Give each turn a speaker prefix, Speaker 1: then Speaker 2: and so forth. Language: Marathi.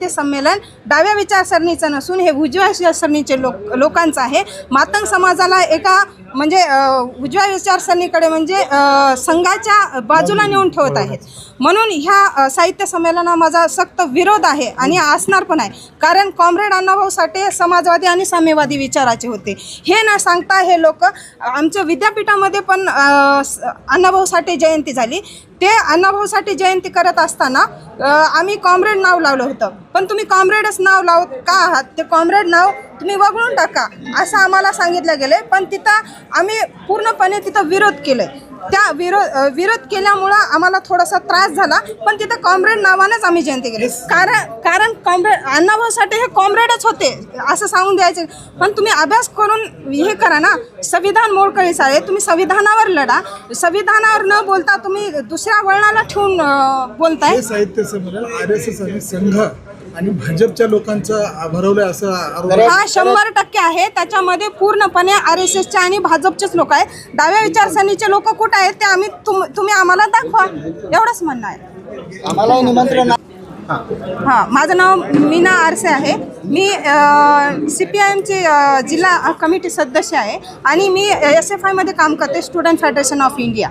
Speaker 1: ते संमेलन डाव्या विचारसरणीचं नसून हे उजव्या विचारसरणीचे लोक लोकांचं आहे. मातंग समाजाला एका म्हणजे उजव्या विचारसरणीकडे म्हणजे संघाच्या बाजूला नेऊन ठेवत आहेत. म्हणून ह्या साहित्य संमेलना माझा सक्त विरोध आहे आणि असणार पण आहे. कारण कॉम्रेड अण्णाभाऊ साठे समाजवादी आणि साम्यवादी विचाराचे होते. हे न सांगता हे लोक आमच्या विद्यापीठामध्ये पण अण्णाभाऊ साठे जयंती झाली. ते अण्णाभाऊसाठी जयंती करत असताना आम्ही कॉम्रेड नाव लावलं होतं. पण तुम्ही कॉम्रेडच नाव लावत का आहात? ते कॉम्रेड नाव तुम्ही वगळून टाका असं आम्हाला सांगितलं गेलं पण तिथं आम्ही पूर्णपणे तिथं विरोध केलं त्या विरोध विरोध केल्यामुळं आम्हाला थोडासा त्रास झाला पण तिथं कॉम्रेड नावानंच आम्ही जयंती केली. कारण कारण कॉम्रेड अण्णाभाऊसाठी हे कॉम्रेडच होते असं सांगून द्यायचे. पण तुम्ही अभ्यास करून हे करा ना संविधान मोडकळी आहे तुम्ही संविधानावर लढा. संविधानावर न बोलता तुम्ही दुसऱ्या वळणाला ठेवून बोलताय.
Speaker 2: साहित्य संमेलन आर एस एस आणि संघ आणि भाजपच्या लोकांचं भरवलंय असं आरोप
Speaker 1: हा शंभर टक्के आहे. त्याच्यामध्ये पूर्णपणे आर एस एसचे आणि भाजपचेच लोक आहेत. डाव्या विचारसरणीचे लोक कुठं आहेत ते आम्ही तुम तुम्ही आम्हाला दाखवा. एवढंच म्हणणं आहे.
Speaker 3: आम्हाला निमंत्रण
Speaker 1: हां माझं नाव मीना आरसे आहे. मी सी पी आय एमची जिल्हा कमिटी सदस्य आहे आणि मी एस एफ आयमध्ये काम करते स्टुडंट फेडरेशन ऑफ इंडिया